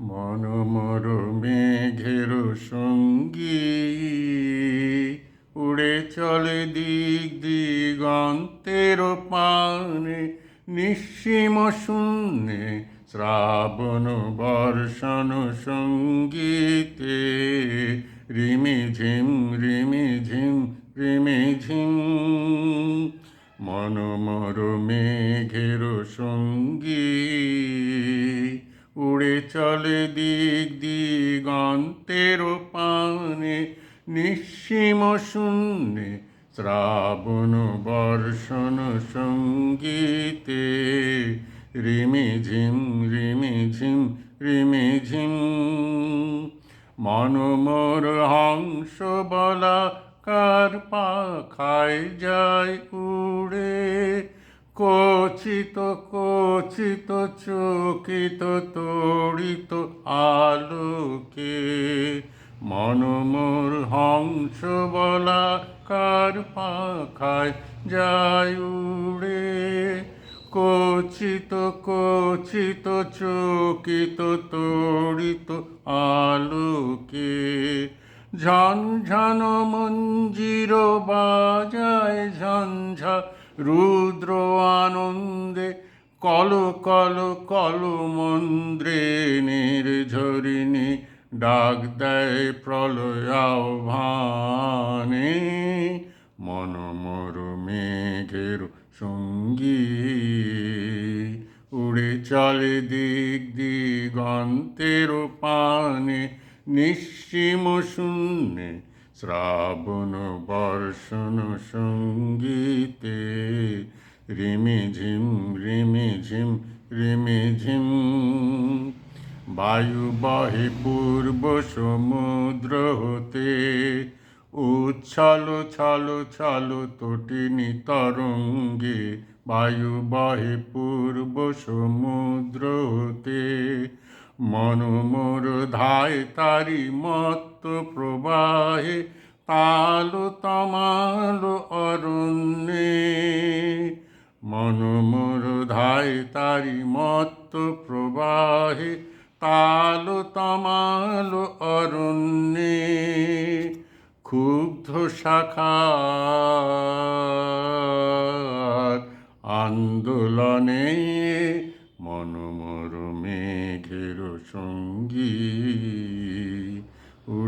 মনমর মেঘের সঙ্গী। উড়ে চলে দিক দিগন্তের পানে, নিঃসীম শূন্যে শ্রাবণ বর্ষণ সঙ্গীতে। রিমি ঝিম রিমি ঝিম রিমি ঝিম। মনমর মেঘের সঙ্গী। উড়ে চলে দিক দিগন্তের পানে, নিঃসীম শূন্যে শ্রাবণ বর্ষণ সঙ্গীতে। রিমি ঝিম রিমি ঝিম রিমি ঝিম। মনমোর হংস বলা কার পাখায় যায় উড়ে। কচিত কচিত চকিত তড়িত আলোকে মনমোর হংস বলা কার পাখায় যায় উড়ে কচিত কচিত চকিত তড়িত আলোকে ঝনঝন মঞ্জির বাজায় ঝঞ্ঝা রুদ্র আনন্দে কল কল কল মন্দ্রে নির্ঝরিণী ডাক দেয় প্রলয় আহ্বানে। মনমর মেঘের সঙ্গী উড়ে চলে দিক দিগন্তের পানে, নিঃসীম শূন্যে শ্রাবণ বর্ষণ সঙ্গীতে রিমি ঝিম রিমি ঝিম রিমি ঝিম। বায়ু বহে পূর্ব সমুদ্র হতে, উচ্ছল, ছল ছল তটিনী তরঙ্গে বায়ু বহে পূর্ব সমুদ্র হতে মনোমোর ধায় তারি মত্ত প্রবাহে তাল তমাল অরণ্যে। মনোমোর ধায় তারি মত্ত প্রবাহে তাল তমাল অরণ্যে। ক্ষুব্ধ শাখা আন্দোলনে মনোমর মেঘের সঙ্গী।